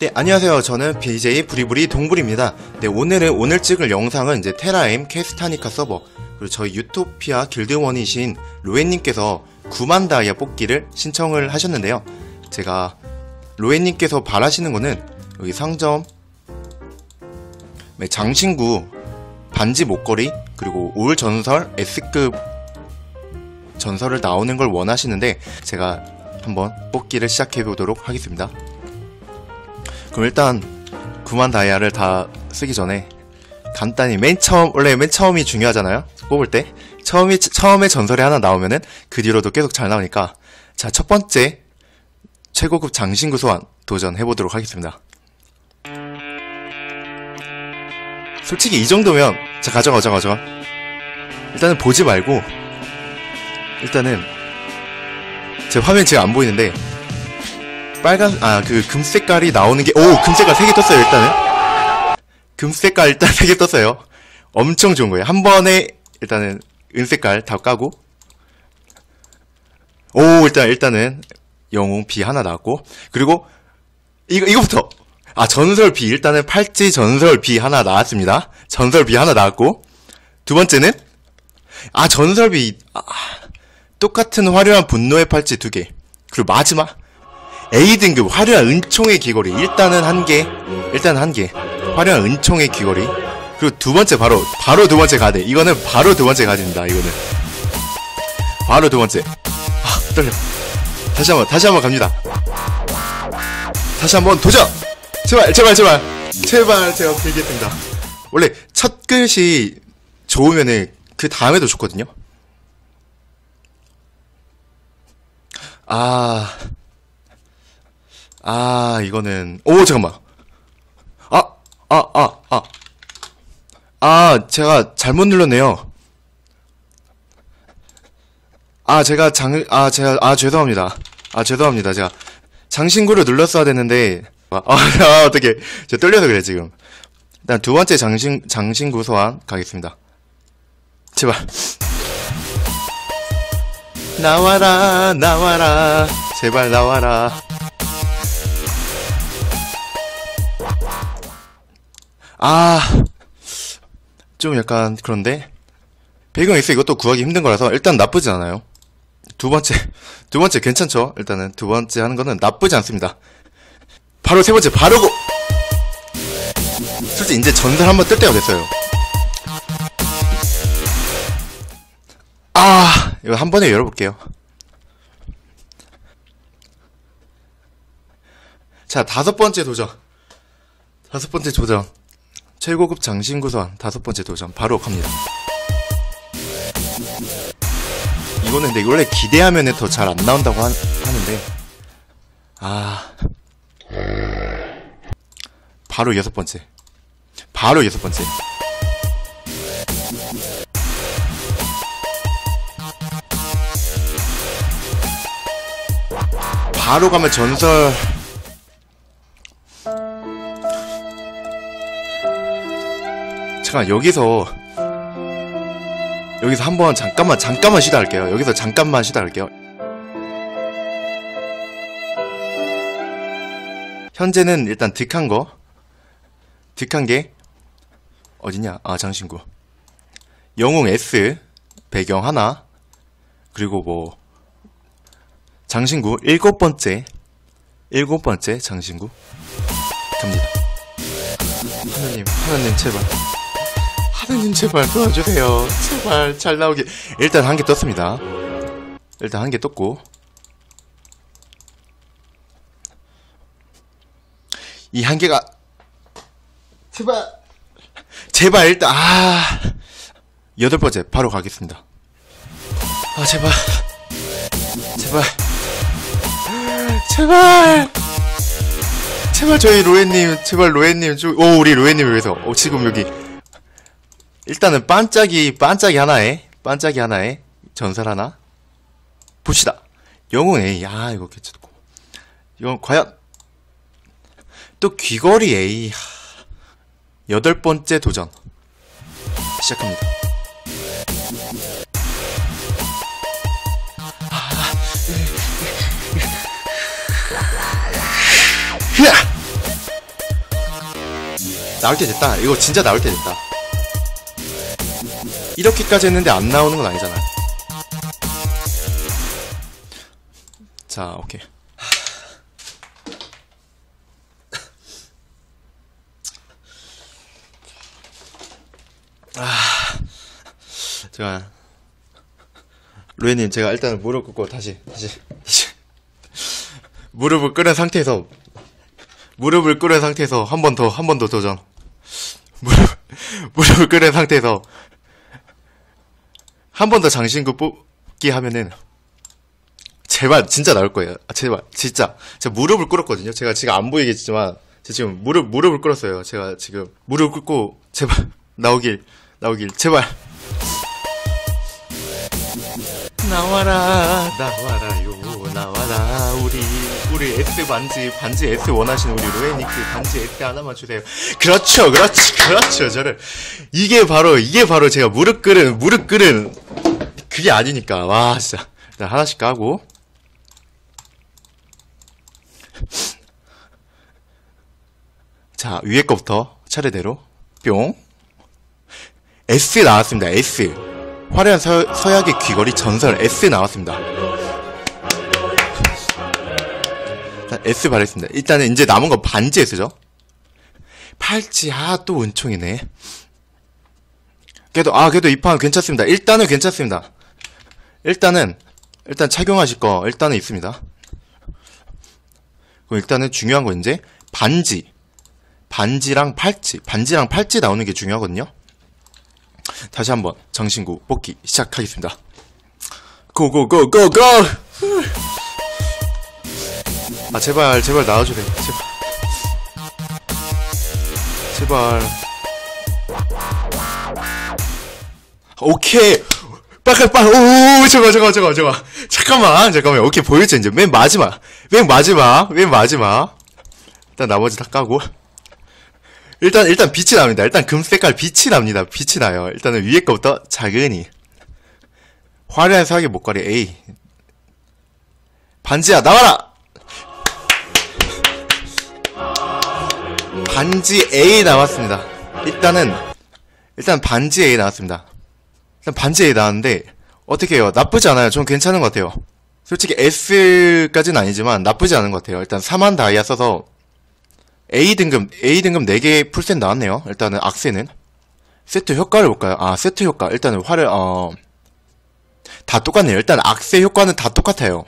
네, 안녕하세요. 저는 BJ 부리부리 동불입니다. 네, 오늘은 오늘 찍을 영상은 이제 테라엠 캐스타니카 서버 그리고 저희 유토피아 길드원이신 로엔님께서 9만 다이아 뽑기를 신청을 하셨는데요. 제가 로엔님께서 바라시는 거는 여기 상점 네, 장신구 반지 목걸이 그리고 올 전설 S급 전설을 나오는 걸 원하시는데 제가 한번 뽑기를 시작해 보도록 하겠습니다. 그럼 일단 9만 다이아를 다 쓰기 전에 간단히 맨 처음 원래 맨 처음이 중요하잖아요. 뽑을 때 처음이 처음에 전설이 하나 나오면은 그 뒤로도 계속 잘 나오니까 자 첫 번째 최고급 장신구 소환 도전해 보도록 하겠습니다. 솔직히 이 정도면 자 가져가 가져가 가져가 일단은 보지 말고 일단은 제 화면 지금 안 보이는데 빨간 아 그 금색깔이 나오는 게 오 금색깔 3개 떴어요 일단은. 금색깔 일단 3개 떴어요. 엄청 좋은 거예요. 한 번에 일단은 은색깔 다 까고. 오 일단 일단은 영웅 B 하나 나왔고. 그리고 이거 이거부터. 아 전설 B 일단은 팔찌 전설 B 하나 나왔습니다. 전설 B 하나 나왔고. 두 번째는 아 전설 B 아, 똑같은 화려한 분노의 팔찌 두 개. 그리고 마지막 A등급 화려한 은총의 귀걸이. 일단은 한 개. 일단 한 개. 화려한 은총의 귀걸이. 그리고 두 번째 바로 바로 두 번째 가드. 이거는 바로 두 번째 가드입니다 이거는. 바로 두 번째. 아 떨려. 다시 한번 다시 한번 갑니다. 다시 한번 도전! 제발 제발 제발. 제발 제가 빌겠습니다. 원래 첫 글씨 좋으면은 그 다음에도 좋거든요. 아 아, 이거는, 오, 잠깐만. 아, 아, 아, 아. 아, 제가 잘못 눌렀네요. 아, 제가 장, 아, 제가, 아, 죄송합니다. 아, 죄송합니다. 제가 장신구를 눌렀어야 됐는데, 아, 아 어떻게, 저 떨려서 그래, 지금. 일단 두 번째 장신, 장신구 소환 가겠습니다. 제발. 나와라, 나와라. 제발 나와라. 아, 좀 약간 그런데 배경 있어 이것도 구하기 힘든 거라서 일단 나쁘지 않아요. 두 번째, 두 번째 괜찮죠? 일단은 두 번째 하는 거는 나쁘지 않습니다. 바로 세 번째 바르고 솔직히 이제 전설 한번 뜰 때가 됐어요. 아, 이거 한 번에 열어볼게요. 자, 다섯 번째 도전. 다섯 번째 도전. 최고급 장신구선 다섯 번째 도전 바로 갑니다. 이거는 근데 원래 기대하면 더 잘 안 나온다고 하, 하는데. 아. 바로 여섯 번째. 바로 여섯 번째. 바로 가면 전설 잠깐 여기서 여기서 한번 잠깐만 잠깐만 쉬다 할게요. 여기서 잠깐만 쉬다 할게요. 현재는 일단 득한 거 득한 게 어디냐? 아 장신구 영웅 S 배경 하나 그리고 뭐 장신구 일곱 번째 일곱 번째 장신구 갑니다. 하나님 하나님 제발 하느님 제발 도와주세요. 제발 잘 나오게. 일단 한 개 떴습니다. 일단 한 개 떴고. 이 한 개가 제발 제발 일단 아 여덟 번째 바로 가겠습니다. 아 제발 제발 제발 제발 저희 로엔님 제발 로엔님 오 우리 로엔님 위해서 어, 지금 여기 일단은 반짝이 반짝이 하나에 반짝이 하나에 전설 하나 봅시다. 영웅 A 아 이거 괜찮고 이건 과연 또 귀걸이 A 여덟 번째 도전 시작합니다. 나올 때 됐다. 이거 진짜 나올 때 됐다. 이렇게까지 했는데 안 나오는 건 아니잖아. 자, 오케이. 아, 제가 로에님 제가 일단 무릎 꿇고 다시 다시 다시 무릎을 꿇은 상태에서 무릎을 꿇은 상태에서 한 번 더 한 번 더 도전 무릎 무릎을 꿇은 상태에서 한 번 더 장신구 뽑기 하면은 제발 진짜 나올 거예요. 아, 제발 진짜 제가 무릎을 꿇었거든요. 제가 지금 안 보이겠지만 제가 지금 무릎 무릎을 꿇었어요. 제가 지금 무릎 꿇고 제발 나오길 나오길 제발 나와라 나와라 우리 S 반지 반지 S 원하시는 우리 로에니크 반지 S 하나만 주세요. 그렇죠 그렇지 그렇죠 저를. 이게 바로 이게 바로 제가 무릎 꿇은 무릎 꿇은 그게 아니니까. 와 진짜. 일단 하나씩 까고. 자 위에 거부터 차례대로. 뿅. S 나왔습니다 S. 화려한 서, 서약의 귀걸이 전설 S 나왔습니다 자, S 바랬습니다. 일단은 이제 남은 건 반지 S죠? 팔찌 아 또 은총이네. 그래도 아 그래도 이 판 괜찮습니다. 일단은 괜찮습니다. 일단은 일단 착용하실 거 일단은 있습니다. 그럼 일단은 중요한 건 이제 반지. 반지랑 팔찌 반지랑 팔찌 나오는 게 중요하거든요. 다시 한번 정신구 뽑기 시작하겠습니다. 고고고고고 아 제발 제발 나와주래. 제발. 제발. 오케이. 빨리 빨리 오 잠깐 잠깐 잠깐 잠깐 잠깐만 잠깐만. 오케이 보였죠 이제? 맨 마지막. 맨 마지막 맨 마지막. 일단 나머지 다 까고. 일단 일단 빛이 납니다. 일단 금 색깔 빛이 납니다. 빛이 나요. 일단은 위에 거부터 작으니. 화려한 사각의 목걸이 A 반지야 나와라 반지 A 나왔습니다. 일단은 일단 반지 A 나왔습니다. 일단 반지 A 나왔는데 어떻게 해요? 나쁘지 않아요. 전 괜찮은 것 같아요. 솔직히 S까지는 아니지만 나쁘지 않은 것 같아요. 일단 4만 다이아 써서 A 등급 A 등급 4개 풀셋 나왔네요. 일단은 악세는. 세트 효과를 볼까요? 아 세트 효과. 일단은 화를 어... 다 똑같네요. 일단 악세 효과는 다 똑같아요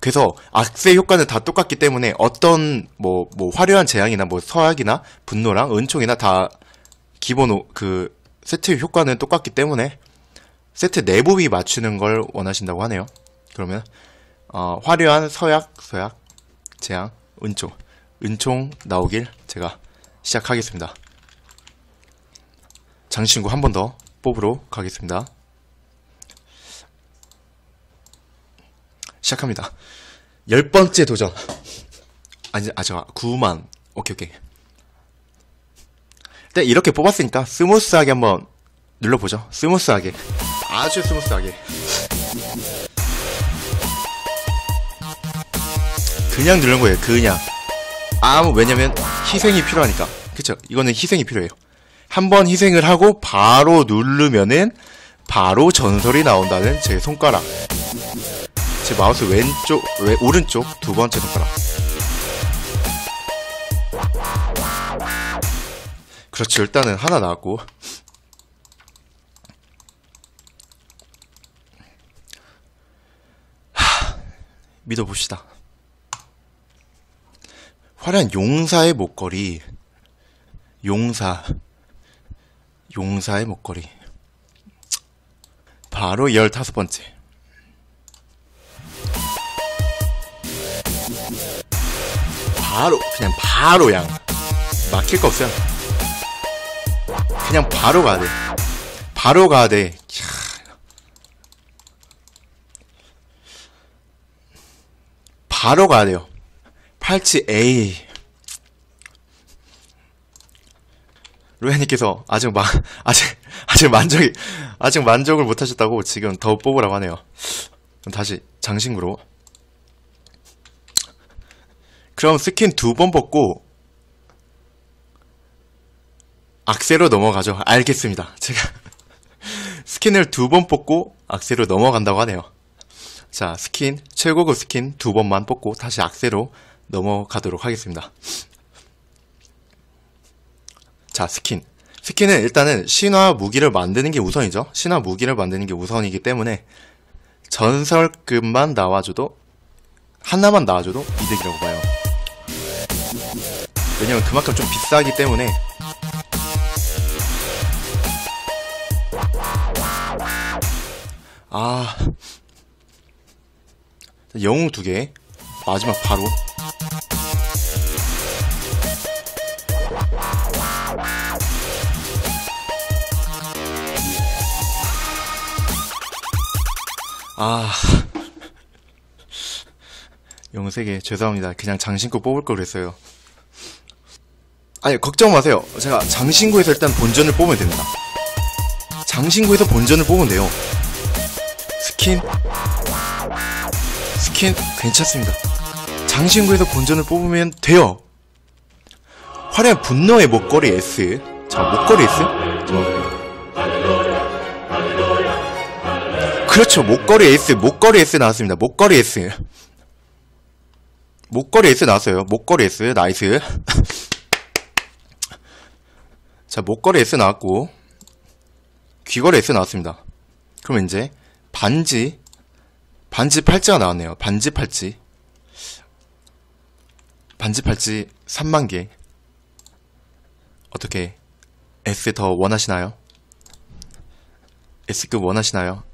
그래서 악세 효과는 다 똑같기 때문에 어떤 뭐, 뭐 화려한 재앙이나 뭐 서약이나 분노랑 은총이나 다 기본 오- 그 세트 효과는 똑같기 때문에 세트 내부비 맞추는 걸 원하신다고 하네요. 그러면 어, 화려한 서약, 서약, 재앙, 은총, 은총 나오길 제가 시작하겠습니다. 장신구 한 번 더 뽑으러 가겠습니다. 시작합니다. 열 번째 도전. 아니, 아, 저, 9만. 오케이, 오케이. 일단 이렇게 뽑았으니까 스무스하게 한번 눌러보죠. 스무스하게. 아주 스무스하게. 그냥 누른 거예요, 그냥. 아무, 왜냐면 희생이 필요하니까. 그쵸? 이거는 희생이 필요해요. 한번 희생을 하고 바로 누르면은 바로 전설이 나온다는 제 손가락. 제 마우스 왼쪽, 왼, 오른쪽 두 번째 손가락. 그렇죠. 일단은 하나 나왔고. 하, 믿어봅시다. 화려한 용사의 목걸이. 용사. 용사의 목걸이. 바로 열다섯 번째. 바로 그냥 바로 양 막힐 거 없어요. 그냥 바로 가야 돼. 바로 가야 돼. 캬. 바로 가야 돼요. 팔찌 A. 로야님께서 아직 마, 아직 아직 만족이 아직 만족을 못하셨다고 지금 더 뽑으라고 하네요. 다시 장신구로 그럼 스킨 두 번 벗고 악세로 넘어가죠. 알겠습니다. 제가 스킨을 두 번 뽑고 악세로 넘어간다고 하네요. 자, 스킨, 최고급 스킨 두 번만 뽑고 다시 악세로 넘어가도록 하겠습니다. 자, 스킨. 스킨은 일단은 신화 무기를 만드는 게 우선이죠. 신화 무기를 만드는 게 우선이기 때문에 전설급만 나와줘도 하나만 나와줘도 이득이라고 봐요. 왜냐면 그만큼 좀 비싸기 때문에. 아. 영웅 두 개. 마지막 바로. 아. 영웅 세 개. 죄송합니다. 그냥 장신구 뽑을 걸 그랬어요 아니 걱정 마세요. 제가 장신구에서 일단 본전을 뽑으면 됩니다. 장신구에서 본전을 뽑으면 돼요. 스킨? 스킨? 괜찮습니다. 장신구에서 본전을 뽑으면 돼요. 화려한 분노의 목걸이 S. 자 목걸이 S? 저 그렇죠. 목걸이 S 목걸이 S 나왔습니다. 목걸이 S. 목걸이 S 나왔어요. 목걸이 S 나이스 자 목걸이 S 나왔고 귀걸이 S 나왔습니다 그럼 이제 반지 반지 팔찌가 나왔네요 반지 팔찌 반지 팔찌 3만 개 어떻게 S 더 원하시나요? S급 원하시나요?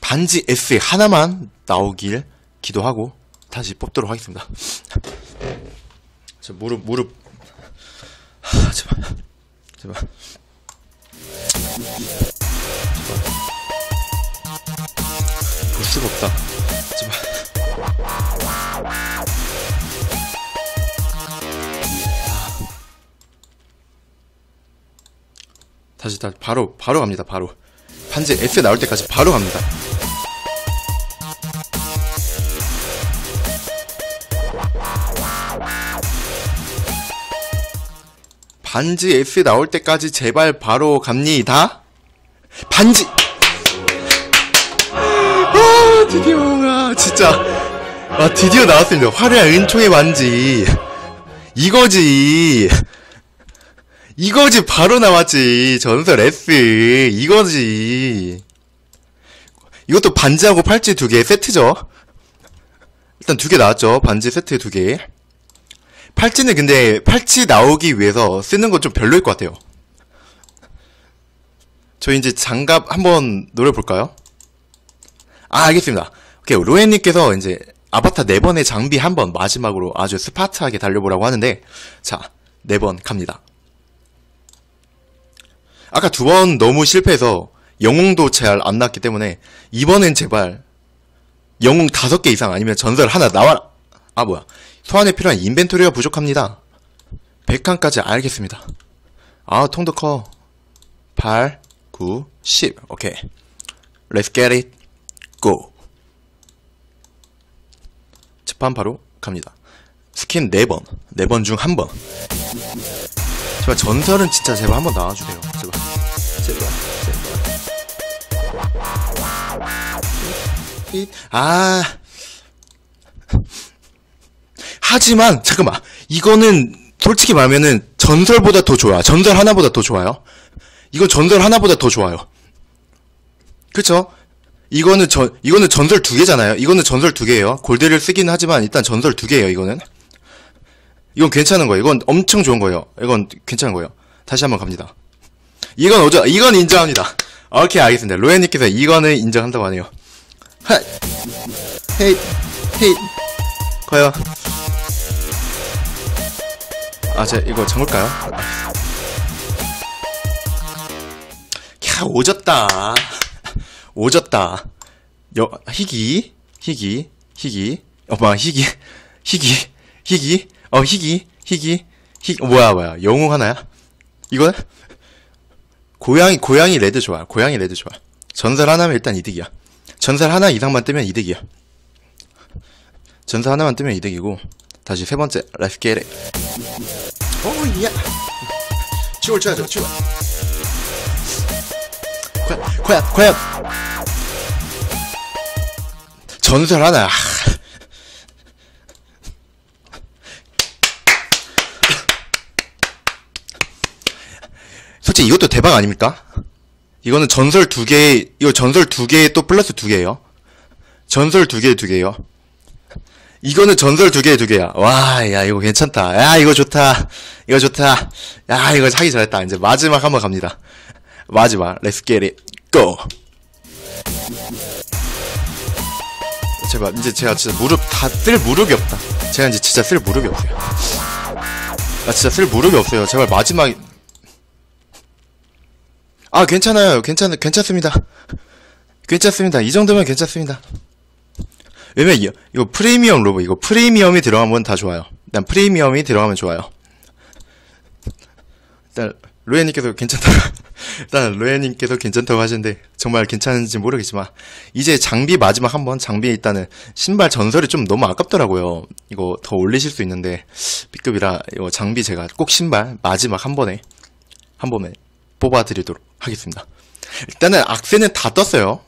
반지 S 하나만 나오길 기도하고 다시 뽑도록 하겠습니다. 저 무릎 무릎 하, 제발 제발 제발 볼 수가 없다. 제발 다시 다시 바로 바로 갑니다. 바로 반지 S 나올 때까지 바로 갑니다. 반지 S 나올 때까지 제발 바로 갑니다. 반지. 아 드디어 아 진짜 아 드디어 나왔습니다. 화려한 은총의 반지. 이거지. 이거지 바로 나왔지 전설 S 이거지 이것도 반지하고 팔찌 두 개 세트죠 일단 두 개 나왔죠 반지 세트 두 개 팔찌는 근데 팔찌 나오기 위해서 쓰는 건 좀 별로일 것 같아요 저희 이제 장갑 한번 노려볼까요? 아 알겠습니다 오케이 로엔님께서 이제 아바타 4번의 장비 한 번 마지막으로 아주 스파트하게 달려보라고 하는데 자 4번 갑니다 아까 두 번 너무 실패해서 영웅도 잘안 나왔기 때문에 이번엔 제발 영웅 다섯 개 이상 아니면 전설 하나 나와라. 아 뭐야 소환에 필요한 인벤토리가 부족합니다. 100칸까지 알겠습니다. 아 통도 커. 8, 9, 10 오케이. Let's get it. Go. 재판 바로 갑니다. 스킨 4번. 4번 중 1번. 제발 전설은 진짜 제발 한번 나와주세요. 제발. 제발. 제발. 아. 하지만 잠깐만. 이거는 솔직히 말하면은 전설보다 더 좋아. 전설 하나보다 더 좋아요. 이건 전설 하나보다 더 좋아요. 그쵸? 이거는 전 이거는 전설 두 개잖아요. 이거는 전설 두 개예요. 골드를 쓰긴 하지만 일단 전설 두 개예요. 이거는. 이건 괜찮은 거예요. 이건 엄청 좋은 거예요. 이건 괜찮은 거예요. 다시 한번 갑니다. 이건 어저, 이건 인정합니다. 오케이, 알겠습니다. 로엔님께서 이거는 인정한다고 하네요. 하, 헤이, 헤이, 과연. 아, 제 이거 잠글까요? 야, 오졌다. 오졌다. 여, 희기, 희기, 희기, 어마, 희기, 희기, 희기, 어, 희기, 희기, 희, 뭐야, 뭐야. 영웅 하나야? 이건? 고양이, 고양이 레드 좋아. 고양이 레드 좋아. 전설 하나면 일단 이득이야. 전설 하나 이상만 뜨면 이득이야. 전설 하나만 뜨면 이득이고, 다시 세 번째, let's get it. 오야 춤을 춰야죠 춤 과연 과연 과연 전설 하나 아. 솔직히 이것도 대박 아닙니까? 이거는 전설 두 개, 이거 전설 두 개에 또 플러스 두 개예요. 전설 두 개에 두 개예요. 이거는 전설 두 개에 두 개야. 와, 야, 이거 괜찮다. 야, 이거 좋다. 이거 좋다. 야, 이거 하기 잘했다. 이제 마지막 한번 갑니다. 마지막. Let's get it. Go. 제발, 이제 제가 진짜 무릎, 다 쓸 무릎이 없다. 제가 이제 진짜 쓸 무릎이 없어요. 나 진짜 쓸 무릎이 없어요. 제발 마지막, 아, 괜찮아요. 괜찮, 괜찮습니다. 괜찮습니다. 이 정도면 괜찮습니다. 왜냐면, 이- 이거 프리미엄 로브, 이거 프리미엄이 들어가면 다 좋아요. 일단 프리미엄이 들어가면 좋아요. 일단, 로에님께서 괜찮다. 일단, 로에님께서 괜찮다고 하시는데, 정말 괜찮은지 모르겠지만, 이제 장비 마지막 한 번, 장비 일단은, 신발 전설이 좀 너무 아깝더라고요. 이거 더 올리실 수 있는데, B급이라, 이거 장비 제가 꼭 신발 마지막 한 번에, 한 번에 뽑아드리도록 하겠습니다. 일단은 악세는 다 떴어요.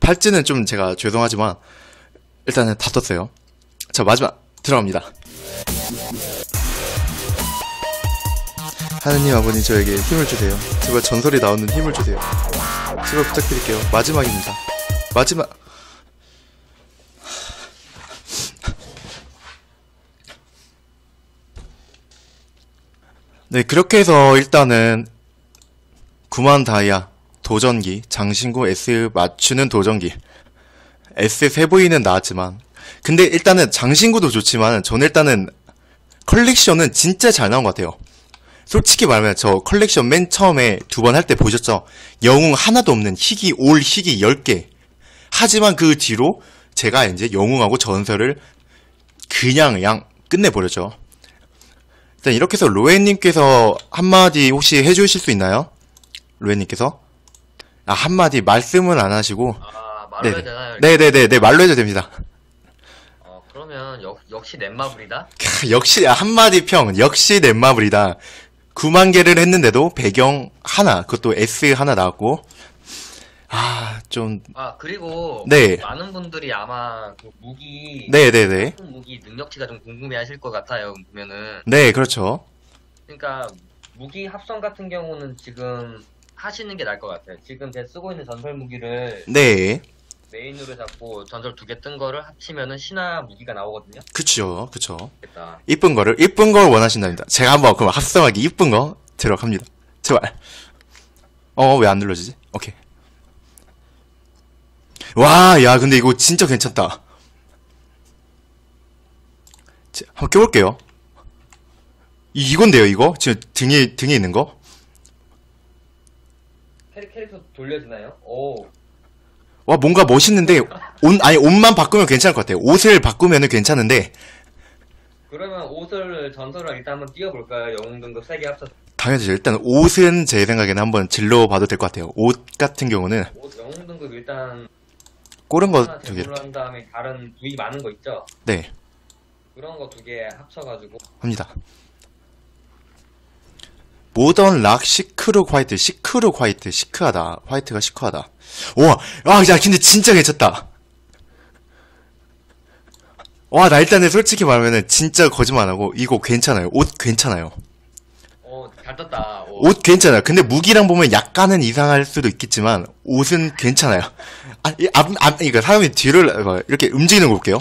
팔찌는 좀 제가 죄송하지만 일단은 다 떴어요. 자 마지막 들어갑니다. 하느님 아버님 저에게 힘을 주세요. 제발 전설이 나오는 힘을 주세요. 제발 부탁드릴게요. 마지막입니다. 마지막. 네 그렇게 해서 일단은 9만 다이아 도전기 장신구 S 맞추는 도전기 S 세보이는 나왔지만 근데 일단은 장신구도 좋지만 저는 일단은 컬렉션은 진짜 잘 나온 것 같아요. 솔직히 말하면 저 컬렉션 맨 처음에 두 번 할 때 보셨죠? 영웅 하나도 없는 희귀 올 희귀 10개. 하지만 그 뒤로 제가 이제 영웅하고 전설을 그냥 양 끝내버렸죠. 일단 이렇게 해서 로엔님께서 한마디 혹시 해주실 수 있나요? 로엔님께서? 아 한마디 말씀은 안 하시고. 아, 말로 네. 해야 되나요? 네네네 네 말로 해도 됩니다 어, 그러면 역, 역시 넷마블이다? 캬, 역시 아, 한마디 평 역시 넷마블이다 9만 개를 했는데도 배경 하나 그것도 S 하나 나왔고 아 좀 아, 그리고 네. 많은 분들이 아마 그 무기 네네네 무기 능력치가 좀 궁금해 하실 것 같아요. 보면은 네 그렇죠 그러니까 무기 합성 같은 경우는 지금 하시는 게 나을 것 같아요. 지금 제가 쓰고 있는 전설 무기를 네 메인으로 잡고 전설 두 개 뜬 거를 합치면은 신화 무기가 나오거든요. 그쵸 그쵸. 됐다. 이쁜 거를 이쁜 걸 원하신답니다. 제가 한번 그럼 합성하기 이쁜 거 들어갑니다. 제발. 어 왜 안 눌러지지? 오케이. 와 야 근데 이거 진짜 괜찮다. 자, 한번 껴볼게요. 이, 이건데요 이거? 지금 등에 등에 있는 거? 캐릭, 캐릭터 돌려지나요? 오. 와 뭔가 멋있는데 옷 아니 옷만 바꾸면 괜찮을 것 같아요 옷을 바꾸면은 괜찮은데 그러면 옷을 전설을 일단 한번 띄워볼까요? 영웅 등급 3개 합쳐서. 당연히 일단 옷은 제 생각에는 한번 질러봐도 될 것 같아요 옷 같은 경우는 옷 영웅 등급 일단 꼬른 거 하나 두개 한 다음에 다른 부위 많은 거 있죠? 네 그런 거 두 개 합쳐가지고 합니다. 모던 락 시크룩 화이트, 시크룩 화이트, 시크하다. 화이트가 시크하다. 우와, 아, 야, 근데 진짜 괜찮다. 와, 나 일단은 솔직히 말하면은 진짜 거짓말 안 하고, 이거 괜찮아요. 옷 괜찮아요. 어잘 떴다 오. 옷 괜찮아요. 근데 무기랑 보면 약간은 이상할 수도 있겠지만, 옷은 괜찮아요. 아, 이 앞, 앞, 이거 사람이 뒤를, 어, 이렇게 움직이는 거 볼게요.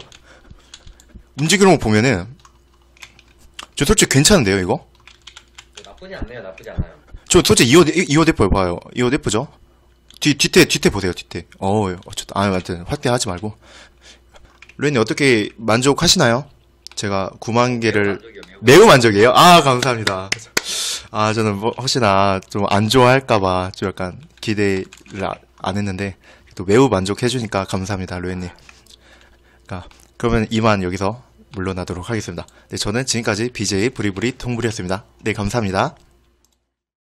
움직이는 거 보면은, 저 솔직히 괜찮은데요, 이거? 나쁘지 않네요 나쁘지 않아요 저 솔직히 이옷 이옷 예뻐요 봐요 이옷 예쁘죠? 뒤 뒤태 뒤태 보세요 뒤태 어 어쨌든 아 아무튼 확대하지 말고 루엔님 어떻게 만족하시나요? 제가 9만 개를 만족이요, 매우. 매우 만족이에요. 아 감사합니다. 아 저는 뭐 혹시나 좀 안 좋아할까봐 좀 약간 기대를 아- 안 했는데 또 매우 만족해주니까 감사합니다 루엔님. 그러니까 그러면 이만 여기서 물러나도록 하겠습니다. 네 저는 지금까지 BJ 부리부리 통불이었습니다. 네 감사합니다.